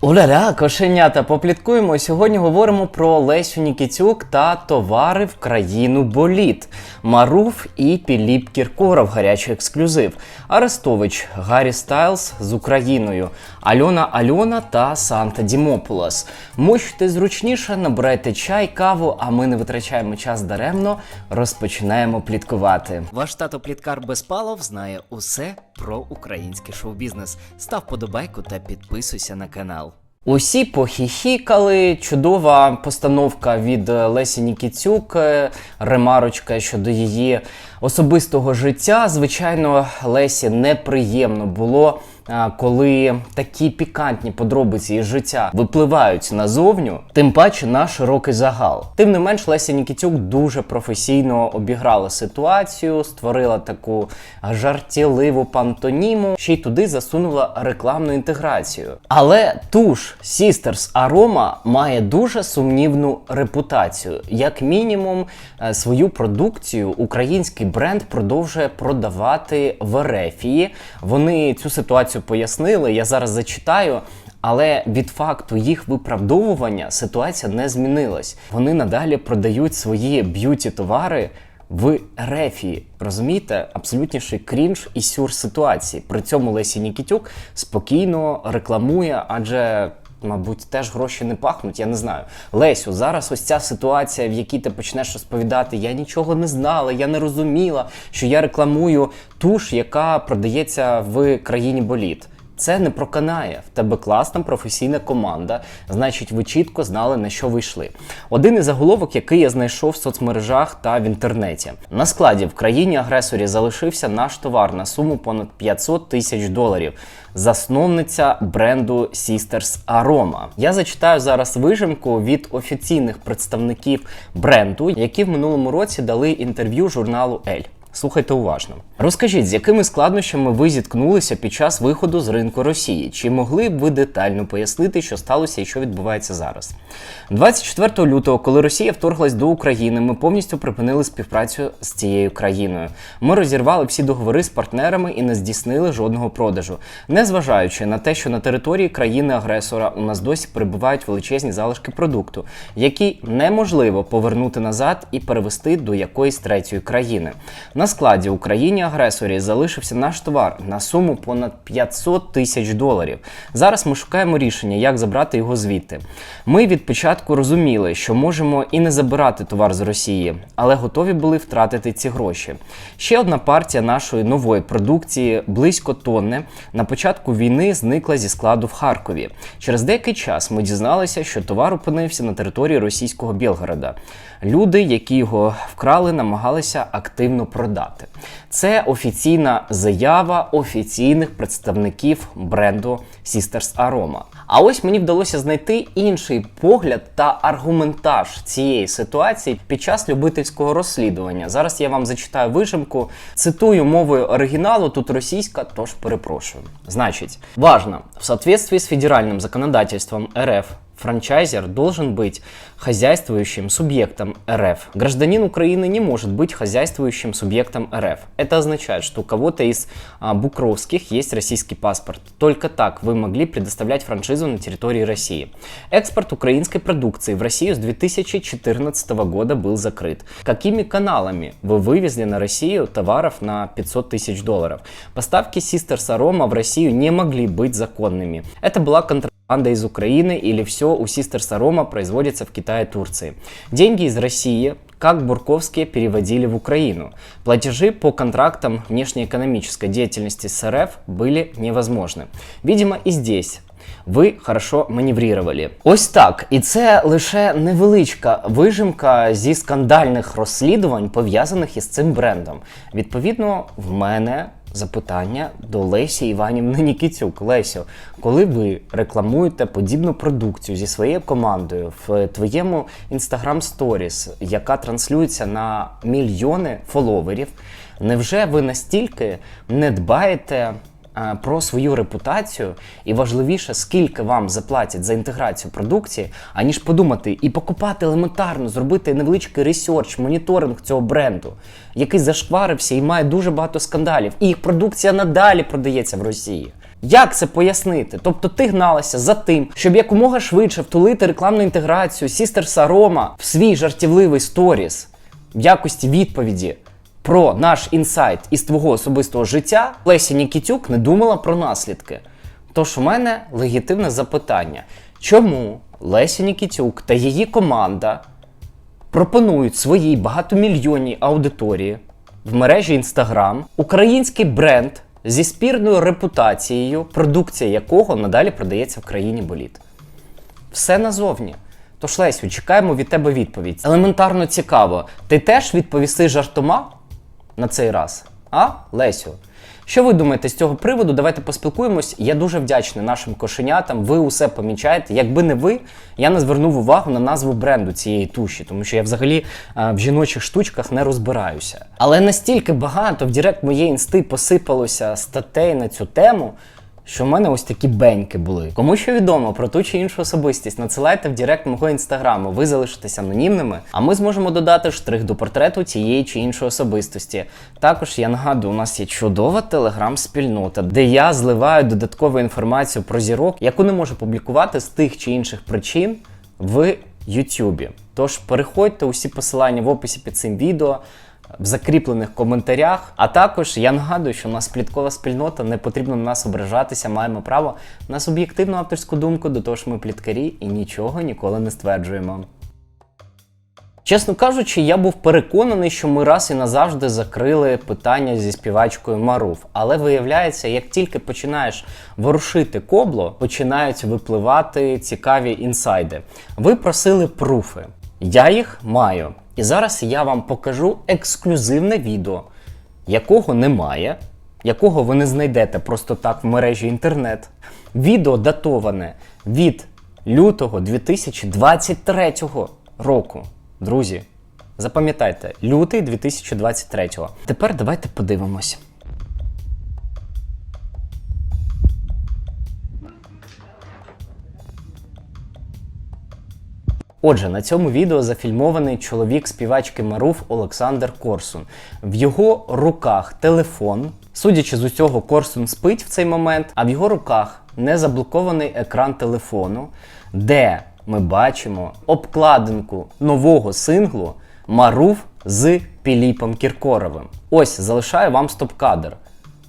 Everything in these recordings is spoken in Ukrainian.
Уля-ля, кошенята, попліткуємо. Сьогодні говоримо про Лесю Нікітюк та товари в країну боліт. Маруф і Піліп Кіркоров, гарячий ексклюзив. Арестович, Гаррі Стайлз з Україною, Альона Альона та Санта Дімопулас. Мочте зручніше, набирайте чай, каву, а ми не витрачаємо час даремно. Розпочинаємо пліткувати. Ваш тато Пліткар Безпалов знає усе про український шоу-бізнес. Став подобайку та підписуйся на канал. Усі похіхікали. Чудова постановка від е, Лесі Нікітюк, е, ремарочка щодо її особистого життя. Звичайно, Лесі неприємно було, коли такі пікантні подробиці із життя випливають назовню, тим паче на широкий загал. Тим не менш, Леся Нікітюк дуже професійно обіграла ситуацію, створила таку жартівливу пантоніму, ще й туди засунула рекламну інтеграцію. Але туш Sisters Aroma має дуже сумнівну репутацію. Як мінімум, е, свою продукцію український бренд продовжує продавати в Ерефії. Вони цю ситуацію пояснили. Я зараз зачитаю. Але від факту їх виправдовування ситуація не змінилась. Вони надалі продають свої б'юті товари в Рефії. Розумієте, абсолютніший крінж і сюр ситуації. При цьому Лесі Нікітюк спокійно рекламує, адже. Мабуть, теж гроші не пахнуть, я не знаю. Лесю, зараз ось ця ситуація, в якій ти почнеш розповідати, я нічого не знала, я не розуміла, що я рекламую туш, яка продається в країні боліт. Це не проканає. В тебе класна професійна команда. Значить, ви чітко знали на що ви йшли. Один із заголовок, який я знайшов в соцмережах та в інтернеті. На складі в країні агресорі залишився наш товар на суму понад 500 тисяч доларів. Засновниця бренду Sisters Aroma. Я зачитаю зараз вижимку від офіційних представників бренду, які в минулому році дали інтерв'ю журналу Ель. Слухайте уважно. Розкажіть, з якими складнощами ви зіткнулися під час виходу з ринку Росії? Чи могли б ви детально пояснити, що сталося і що відбувається зараз? 24 лютого, коли Росія вторглась до України, ми повністю припинили співпрацю з цією країною. Ми розірвали всі договори з партнерами і не здійснили жодного продажу, незважаючи на те, що на території країни-агресора у нас досі перебувають величезні залишки продукту, які неможливо повернути назад і перевести до якоїсь третьої країни. Складі Україні агресорі залишився наш товар на суму понад 500 тисяч доларів. Зараз ми шукаємо рішення, як забрати його звідти. Ми від початку розуміли, що можемо і не забирати товар з Росії, але готові були втратити ці гроші. Ще одна партія нашої нової продукції, близько тонни, на початку війни зникла зі складу в Харкові. Через деякий час ми дізналися, що товар опинився на території російського Білгорода. Люди, які його вкрали, намагалися активно продати. Це офіційна заява офіційних представників бренду Sisters Aroma. А ось мені вдалося знайти інший погляд та аргументаж цієї ситуації під час любительського розслідування. Зараз я вам зачитаю вижимку. Цитую мовою оригіналу, тут російська, тож перепрошую. Значить, важно, в соответствии с федеральным законодательством РФ франчайзер должен быть хозяйствующим субъектом РФ. Гражданин Украины не может быть хозяйствующим субъектом РФ. Это означает, что у кого-то из а, Букровских есть российский паспорт. Только так вы могли предоставлять франшизу на территории России. Экспорт украинской продукции в Россию с 2014 года был закрыт. Какими каналами вы вывезли на Россию товаров на 500 тысяч долларов? Поставки Sisters Aroma в Россию не могли быть законными. Это была контра Анда из Украины или все у Sisters Aroma производится в Китае и Турции. Деньги из России, как Бурковские, переводили в Украину. Платежи по контрактам внешнеэкономической деятельности с РФ были невозможны. Видимо, и здесь ви хорошо маневрували. Ось так. І це лише невеличка вижимка зі скандальних розслідувань, пов'язаних із цим брендом. Відповідно, в мене запитання до Лесі Іванівни Нікіцюк. Лесю, коли ви рекламуєте подібну продукцію зі своєю командою в твоєму Instagram Stories, яка транслюється на мільйони фоловерів, невже ви настільки не дбаєте? Е, Про свою репутацію і важливіше, скільки вам заплатять за інтеграцію продукції, аніж подумати і покупати елементарно, зробити невеличкий ресерч, моніторинг цього бренду, який зашкварився і має дуже багато скандалів. І їх продукція надалі продається в Росії. Як це пояснити? Тобто ти гналася за тим, щоб якомога швидше втулити рекламну інтеграцію Сістерса Рома в свій жартівливий сторіс в якості відповіді про наш інсайт із твого особистого життя, Леся Нікітюк не думала про наслідки. Тож у мене легітимне запитання: чому Леся Нікітюк та її команда пропонують своїй багатомільйонній аудиторії в мережі Instagram український бренд зі спірною репутацією, продукція якого надалі продається в країні боліт? Все назовні. Тож, Лесю, чекаємо від тебе відповідь. Елементарно цікаво. Ти теж відповіси жартома на цей раз? А, Лесю? Що ви думаєте з цього приводу? Давайте поспілкуємось. Я дуже вдячний нашим кошенятам. Ви усе помічаєте. Якби не ви, я не звернув увагу на назву бренду цієї туші, тому що я взагалі а, в жіночих штучках не розбираюся. Але настільки багато в Директ моєї інсти посипалося статей на цю тему що в мене ось такі беньки були. Кому що відомо про ту чи іншу особистість, надсилайте в Директ мого інстаграму, ви залишитесь анонімними, а ми зможемо додати штрих до портрету цієї чи іншої особистості. Також я нагадую, у нас є чудова телеграм-спільнота, де я зливаю додаткову інформацію про зірок, яку не можу публікувати з тих чи інших причин в Ютубі. Тож переходьте усі посилання в описі під цим відео в закріплених коментарях. А також я нагадую, що у нас пліткова спільнота, не потрібно на нас ображатися, маємо право на суб'єктивну авторську думку, до того ж ми пліткарі і нічого ніколи не стверджуємо. Чесно кажучи, я був переконаний, що ми раз і назавжди закрили питання зі співачкою Маруф. Але виявляється, як тільки починаєш ворушити кобло, починають випливати цікаві інсайди. Ви просили пруфи. Я їх маю. І зараз я вам покажу ексклюзивне відео, якого немає, якого ви не знайдете просто так в мережі інтернет. Відео датоване від лютого 2023 року. Друзі, запам'ятайте, лютий 2023. Тепер давайте подивимось. Отже, на цьому відео зафільмований чоловік співачки Маруф Олександр Корсун. В його руках телефон. Судячи з усього, Корсун спить в цей момент, а в його руках не заблокований екран телефону, де ми бачимо обкладинку нового синглу Маруф з Піліпом Кіркоровим. Ось залишаю вам стоп-кадр.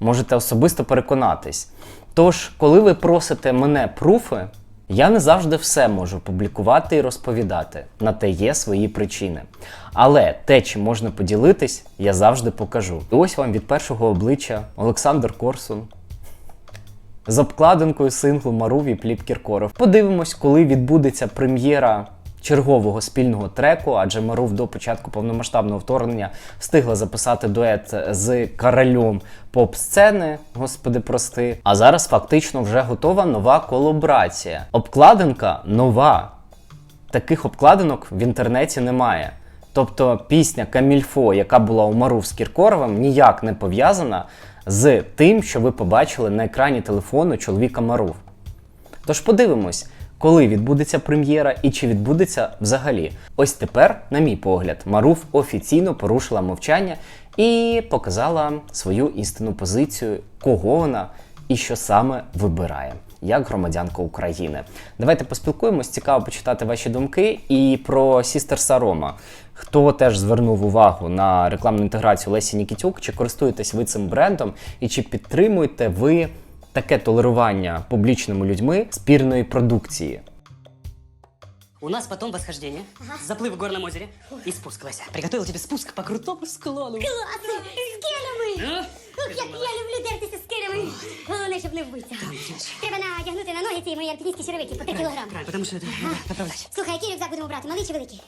Можете особисто переконатись. Тож, коли ви просите мене пруфи, я не завжди все можу публікувати і розповідати. На те є свої причини. Але те, чим можна поділитись, я завжди покажу. І ось вам від першого обличчя Олександр Корсун. З обкладинкою синглу Маруві Пліп Кіркоров. Подивимось, коли відбудеться прем'єра чергового спільного треку, адже Марув до початку повномасштабного вторгнення встигла записати дует з королем поп-сцени, господи прости. А зараз фактично вже готова нова колаборація. Обкладинка нова. Таких обкладинок в інтернеті немає. Тобто пісня Камільфо, яка була у Марув з Кіркоровим, ніяк не пов'язана з тим, що ви побачили на екрані телефону чоловіка Марув. Тож подивимось, коли відбудеться прем'єра і чи відбудеться взагалі. Ось тепер, на мій погляд, Маруф офіційно порушила мовчання і показала свою істинну позицію, кого вона і що саме вибирає. Як громадянка України. Давайте поспілкуємось, цікаво почитати ваші думки і про Сістер Сарома. Хто теж звернув увагу на рекламну інтеграцію Лесі Нікітюк, чи користуєтесь ви цим брендом, і чи підтримуєте ви таке толерування публічними людьми спірної продукції? У нас потом восхождение, ага. заплыв в горном озере и спуск, Леся. Приготовил тебе спуск по крутому склону. Класно! З келями! А? Як я люблю дертися з келями! Головне, щоб не вбитися. Треба надягнути на ноги ці мої альпіністські черевики по 3 кілограми. Правильно, потому что это надо. Слухай, який рюкзак будемо брати, малий чи великий?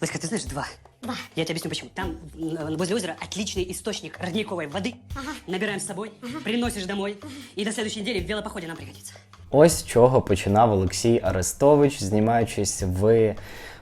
Леська, ты знаешь, два. Два. Я тебе объясню почему. Там м, возле озера отличный источник родниковой воды. Ага. Набираем с собой, приносишь домой. И до следующей недели в велопоходе нам пригодится. Ось з чого починав Олексій Арестович, знімаючись в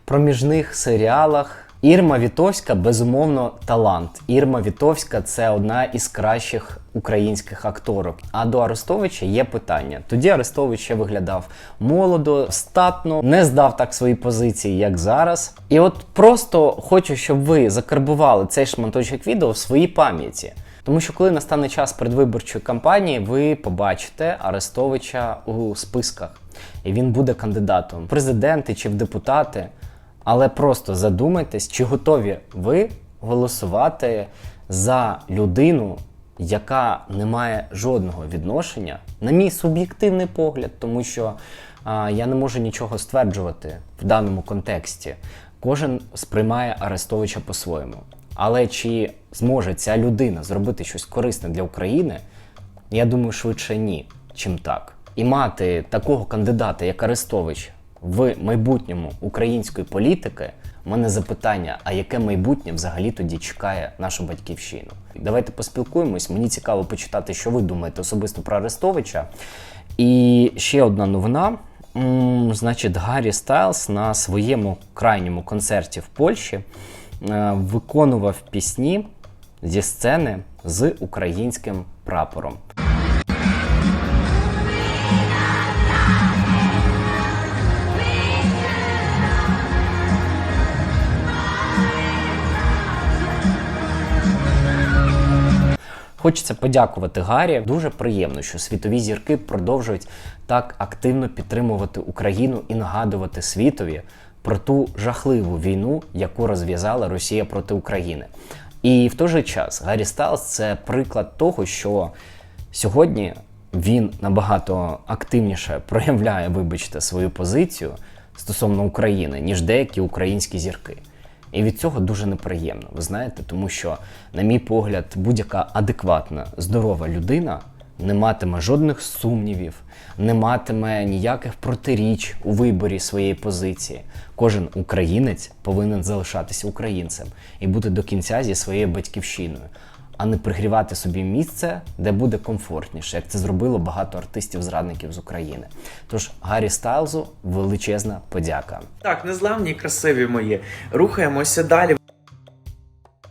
проміжних серіалах. Ірма Вітовська безумовно талант. Ірма Вітовська це одна із кращих українських акторок. А до Арестовича є питання. Тоді Арестович ще виглядав молодо, статно, не здав так свої позиції, як зараз. І от просто хочу, щоб ви закарбували цей шматочок відео в своїй пам'яті. Тому що коли настане час передвиборчої кампанії, ви побачите Арестовича у списках, і він буде кандидатом в президенти чи в депутати. Але просто задумайтесь, чи готові ви голосувати за людину, яка не має жодного відношення, на мій суб'єктивний погляд, тому що а, я не можу нічого стверджувати в даному контексті. Кожен сприймає Арестовича по-своєму. Але чи зможе ця людина зробити щось корисне для України? Я думаю, швидше ні, чим так. І мати такого кандидата, як Арестович, в майбутньому української політики, у мене запитання: а яке майбутнє взагалі тоді чекає нашу батьківщину? Давайте поспілкуємось. Мені цікаво почитати, що ви думаєте особисто про Арестовича. І ще одна новина. Значить, Гаррі Стайлз на своєму крайньому концерті в Польщі е, виконував пісні зі сцени з українським прапором. Хочеться подякувати Гаррі. Дуже приємно, що світові зірки продовжують так активно підтримувати Україну і нагадувати світові про ту жахливу війну, яку розв'язала Росія проти України. І в той же час Гаррі Стайлз це приклад того, що сьогодні він набагато активніше проявляє, вибачте, свою позицію стосовно України, ніж деякі українські зірки. І від цього дуже неприємно, ви знаєте, тому що, на мій погляд, будь-яка адекватна, здорова людина не матиме жодних сумнівів, не матиме ніяких протиріч у виборі своєї позиції. Кожен українець повинен залишатися українцем і бути до кінця зі своєю батьківщиною, а не пригрівати собі місце, де буде комфортніше, як це зробило багато артистів-зрадників з України. Тож Гаррі Стайлзу величезна подяка. Так, незламні красиві мої. Рухаємося далі.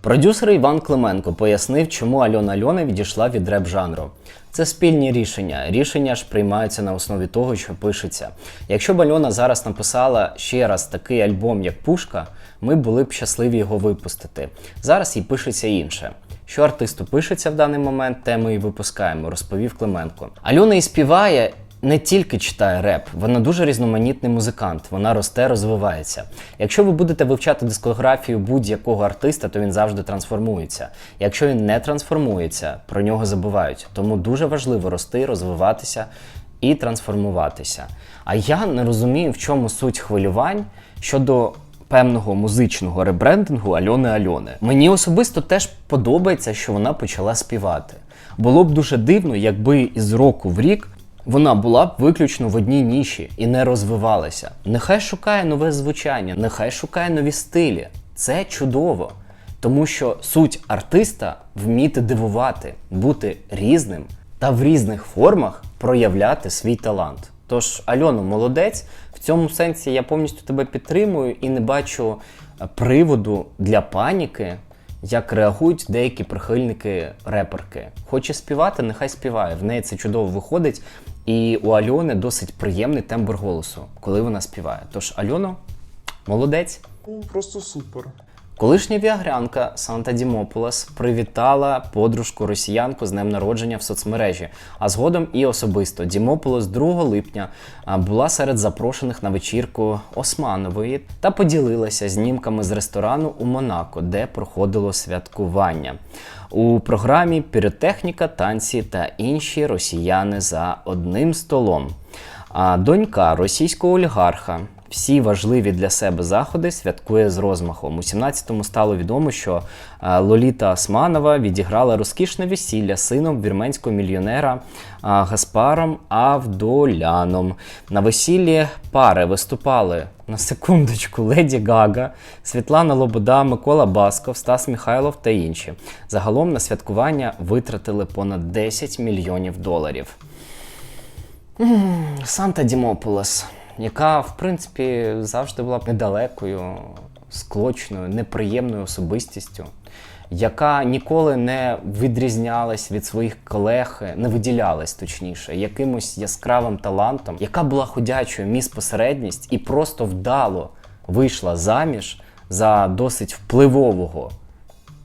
Продюсер Іван Клименко пояснив, чому Альона Альона відійшла від реп жанру. Це спільні рішення. Рішення ж приймаються на основі того, що пишеться. Якщо б Альона зараз написала ще раз такий альбом, як Пушка, ми були б щасливі його випустити. Зараз їй пишеться інше. Що артисту пишеться в даний момент, те ми і випускаємо, розповів Клименко. Альона і співає не тільки читає реп, вона дуже різноманітний музикант, вона росте, розвивається. Якщо ви будете вивчати дискографію будь-якого артиста, то він завжди трансформується. Якщо він не трансформується, про нього забувають. Тому дуже важливо рости, розвиватися і трансформуватися. А я не розумію, в чому суть хвилювань щодо певного музичного ребрендингу Альони Альони. Мені особисто теж подобається, що вона почала співати. Було б дуже дивно, якби із року в рік вона була б виключно в одній ніші і не розвивалася. Нехай шукає нове звучання, нехай шукає нові стилі. Це чудово. Тому що суть артиста вміти дивувати, бути різним та в різних формах проявляти свій талант. Тож, Альоно, молодець, цьому сенсі я повністю тебе підтримую і не бачу е, приводу для паніки, як реагують деякі прихильники реперки. Хоче співати, нехай співає. В неї це чудово виходить. І у Альони досить приємний тембр голосу, коли вона співає. Тож, Альоно, молодець. Ну, Просто супер. Колишня віагрянка Санта Дімополос привітала подружку росіянку з днем народження в соцмережі. А згодом і особисто Дімополос 2 липня була серед запрошених на вечірку Османової та поділилася знімками з ресторану у Монако, де проходило святкування. У програмі піротехніка, танці та інші росіяни за одним столом. А донька російського олігарха всі важливі для себе заходи святкує з розмахом. У 17-му стало відомо, що е, Лоліта Османова відіграла розкішне весілля сином вірменського мільйонера е, Гаспаром Авдоляном. На весіллі пари виступали на секундочку Леді Гага, Світлана Лобода, Микола Басков, Стас Михайлов та інші. Загалом на святкування витратили понад 10 мільйонів доларів. Санта Дімополос, яка, в принципі, завжди була недалекою, склочною, неприємною особистістю, яка ніколи не відрізнялась від своїх колег, не виділялась точніше, якимось яскравим талантом, яка була ходячою міс посередність і просто вдало вийшла заміж за досить впливового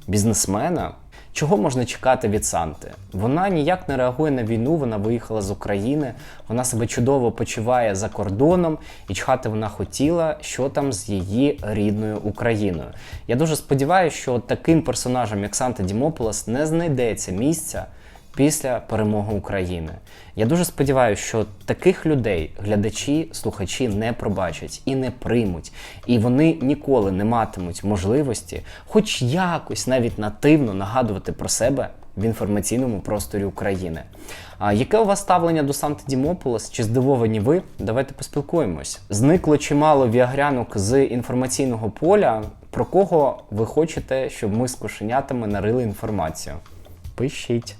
бізнесмена. Чого можна чекати від Санти? Вона ніяк не реагує на війну, вона виїхала з України, вона себе чудово почуває за кордоном, і чхати вона хотіла, що там з її рідною Україною. Я дуже сподіваюся, що таким персонажем, як Санта Дімополос, не знайдеться місця після перемоги України. Я дуже сподіваюся, що таких людей глядачі, слухачі не пробачать і не приймуть, і вони ніколи не матимуть можливості, хоч якось навіть нативно нагадувати про себе в інформаційному просторі України. А яке у вас ставлення до Санти Дімополос? Чи здивовані ви? Давайте поспілкуємось. Зникло чимало віагрянок з інформаційного поля. Про кого ви хочете, щоб ми з кошенятами нарили інформацію? Пишіть.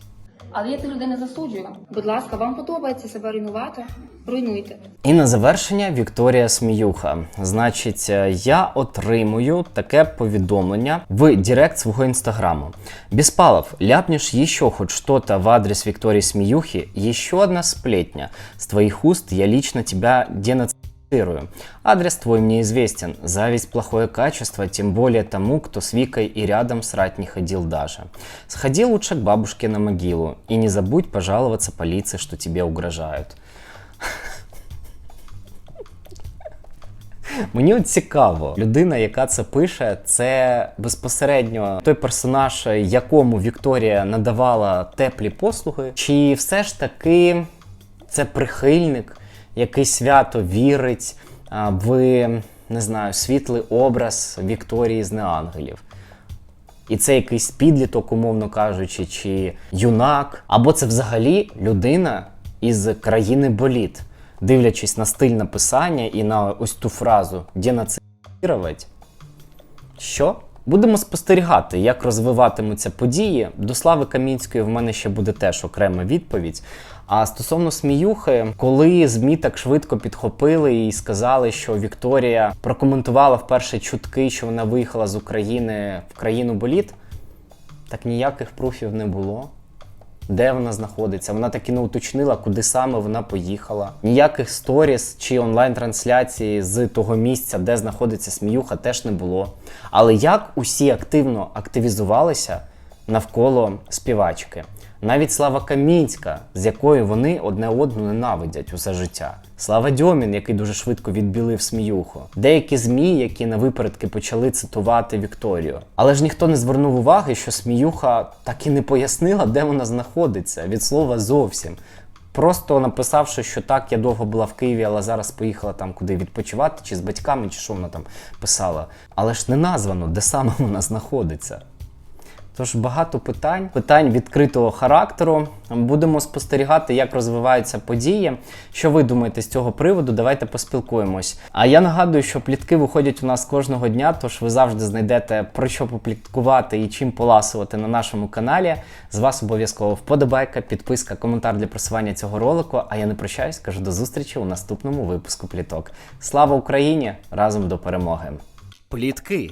Але я тих людей не засуджую. Будь ласка, вам подобається себе руйнувати? Руйнуйте. І на завершення Вікторія Сміюха. Значить, е, я отримую таке повідомлення в Директ свого інстаграму. Беспалов, ляпнешь еще хоть что-то в адрес Виктории Смеюхи, еще одна сплетня. С твоих уст я лично тебя денацифицирую. Адрес твой мне известен. Зависть плохое качество, тем более тому, кто с Викой и рядом срать не ходил даже. Сходи лучше к бабушке на могилу и не забудь пожаловаться полиции, что тебе угрожают. Мені от цікаво, людина, яка це пише, це безпосередньо той персонаж, якому Вікторія надавала теплі послуги, чи все ж таки це прихильник, який свято вірить в не знаю, світлий образ Вікторії з неангелів. І це якийсь підліток, умовно кажучи, чи юнак, або це взагалі людина із країни боліт, дивлячись на стиль написання і на ось ту фразу «денацифірувати», що? Будемо спостерігати, як розвиватимуться події. До Слави Камінської в мене ще буде теж окрема відповідь. А стосовно сміюхи, коли ЗМІ так швидко підхопили і сказали, що Вікторія прокоментувала вперше чутки, що вона виїхала з України в країну боліт, так ніяких пруфів не було. Де вона знаходиться? Вона так і не уточнила, куди саме вона поїхала. Ніяких сторіс чи онлайн-трансляції з того місця, де знаходиться сміюха, теж не було. Але як усі активно активізувалися навколо співачки? Навіть Слава Камінська, з якою вони одне одну ненавидять усе життя. Слава Дьомін, який дуже швидко відбілив сміюху. Деякі ЗМІ, які на випередки почали цитувати Вікторію. Але ж ніхто не звернув уваги, що сміюха так і не пояснила, де вона знаходиться від слова зовсім. Просто написавши, що так, я довго була в Києві, але зараз поїхала там куди відпочивати, чи з батьками, чи що вона там писала. Але ж не названо, де саме вона знаходиться. Тож багато питань, питань відкритого характеру. Будемо спостерігати, як розвиваються події. Що ви думаєте з цього приводу? Давайте поспілкуємось. А я нагадую, що плітки виходять у нас кожного дня, тож ви завжди знайдете про що попліткувати і чим поласувати на нашому каналі. З вас обов'язково вподобайка, підписка, коментар для просування цього ролику. А я не прощаюсь, кажу до зустрічі у наступному випуску пліток. Слава Україні! Разом до перемоги! Плітки,